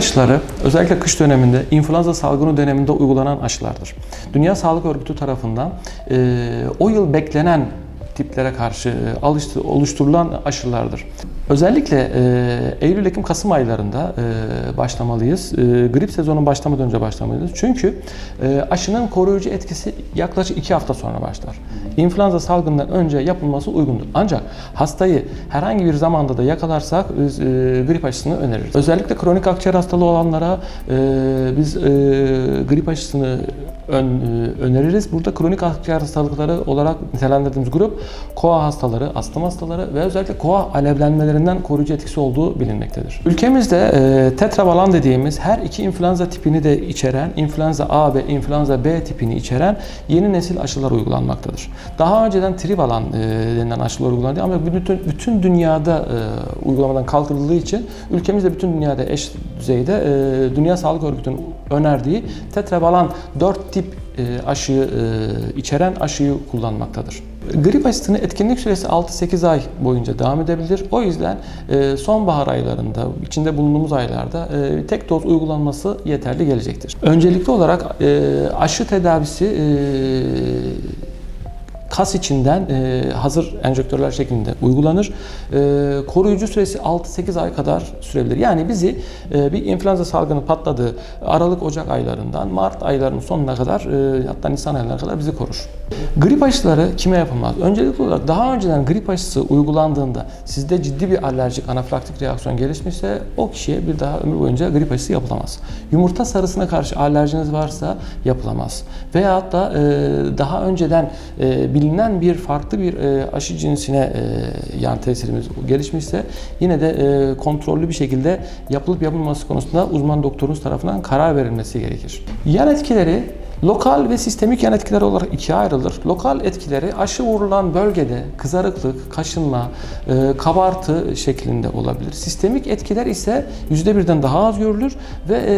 aşıları özellikle kış döneminde, influenza salgını döneminde uygulanan aşılardır. Dünya Sağlık Örgütü tarafından e, o yıl beklenen tiplere karşı e, oluşturulan aşılardır. Özellikle e, Eylül, Ekim, Kasım aylarında e, başlamalıyız. E, grip sezonun başlamadan önce başlamalıyız. Çünkü e, aşının koruyucu etkisi yaklaşık 2 hafta sonra başlar. İnfluenza salgından önce yapılması uygundur. Ancak hastayı herhangi bir zamanda da yakalarsak e, grip aşısını öneririz. Özellikle kronik akciğer hastalığı olanlara e, biz e, grip aşısını ön, öneririz. Burada kronik akciğer hastalıkları olarak nitelendirdiğimiz grup koa hastaları, astım hastaları ve özellikle koa alevlenmelerinden koruyucu etkisi olduğu bilinmektedir. Ülkemizde e, tetravalan dediğimiz her iki influenza tipini de içeren, influenza A ve influenza B tipini içeren yeni nesil aşılar uygulanmaktadır. Daha önceden trivalan e, denilen aşılar uygulandı ama bütün, bütün dünyada e, uygulamadan kaldırıldığı için ülkemizde bütün dünyada eş düzeyde e, Dünya Sağlık Örgütü'nün önerdiği tetravalan 4 tip e, aşıyı e, içeren aşıyı kullanmaktadır. Grip aşısının etkinlik süresi 6-8 ay boyunca devam edebilir. O yüzden e, sonbahar aylarında, içinde bulunduğumuz aylarda e, tek doz uygulanması yeterli gelecektir. Öncelikli olarak e, aşı tedavisi kas içinden e, hazır enjektörler şeklinde uygulanır. E, koruyucu süresi 6-8 ay kadar sürebilir. Yani bizi e, bir influenza salgını patladığı Aralık-Ocak aylarından Mart aylarının sonuna kadar e, hatta Nisan aylarına kadar bizi korur. Grip aşıları kime yapılmaz? Öncelikli olarak daha önceden grip aşısı uygulandığında sizde ciddi bir alerjik anafilaktik reaksiyon gelişmişse o kişiye bir daha ömür boyunca grip aşısı yapılamaz. Yumurta sarısına karşı alerjiniz varsa yapılamaz. Veyahut da e, daha önceden e, bilinen bir farklı bir e, aşı cinsine e, yan tesirimiz gelişmişse yine de e, kontrollü bir şekilde yapılıp yapılması konusunda uzman doktorunuz tarafından karar verilmesi gerekir. Yan etkileri Lokal ve sistemik yan etkiler olarak ikiye ayrılır. Lokal etkileri aşı vurulan bölgede kızarıklık, kaşınma, e, kabartı şeklinde olabilir. Sistemik etkiler ise %1'den daha az görülür ve e,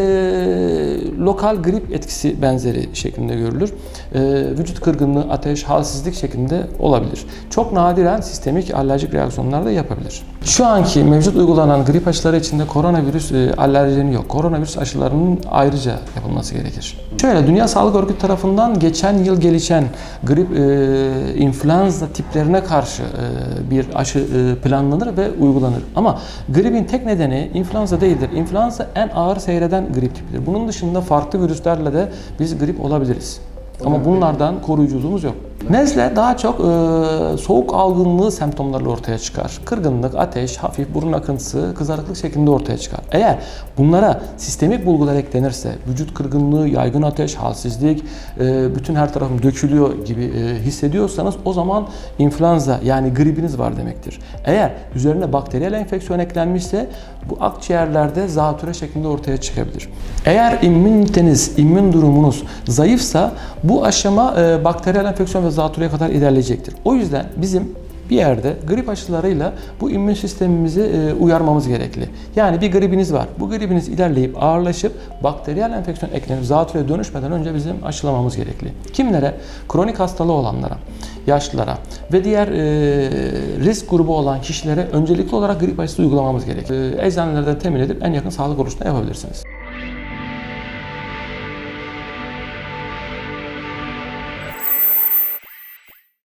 lokal grip etkisi benzeri şeklinde görülür. E, vücut kırgınlığı, ateş, halsizlik şeklinde olabilir. Çok nadiren sistemik alerjik reaksiyonlar da yapabilir. Şu anki mevcut uygulanan grip aşıları içinde koronavirüs e, alerjeni yok. Koronavirüs aşılarının ayrıca yapılması gerekir. Şöyle Dünya Sağlık Örgütü tarafından geçen yıl gelişen grip e, influenza tiplerine karşı e, bir aşı e, planlanır ve uygulanır. Ama gripin tek nedeni influenza değildir. Influenza en ağır seyreden grip tipidir. Bunun dışında farklı virüslerle de biz grip olabiliriz. Ama bunlardan koruyuculuğumuz yok. Nezle daha çok e, soğuk algınlığı semptomlarıyla ortaya çıkar. Kırgınlık, ateş, hafif burun akıntısı, kızarıklık şeklinde ortaya çıkar. Eğer bunlara sistemik bulgular eklenirse, vücut kırgınlığı, yaygın ateş, halsizlik, e, bütün her tarafım dökülüyor gibi e, hissediyorsanız o zaman influenza yani gripiniz var demektir. Eğer üzerine bakteriyel enfeksiyon eklenmişse bu akciğerlerde zatüre şeklinde ortaya çıkabilir. Eğer immüniteniz, immün durumunuz zayıfsa bu aşama e, bakteriyel enfeksiyon ve zatürreye kadar ilerleyecektir. O yüzden bizim bir yerde grip aşılarıyla bu immün sistemimizi e, uyarmamız gerekli. Yani bir gripiniz var. Bu gripiniz ilerleyip ağırlaşıp bakteriyel enfeksiyon eklenip zatürreye dönüşmeden önce bizim aşılamamız gerekli. Kimlere? Kronik hastalığı olanlara, yaşlılara ve diğer e, risk grubu olan kişilere öncelikli olarak grip aşısı uygulamamız gerekli. E, eczanelerden temin edip en yakın sağlık kuruluşuna yapabilirsiniz.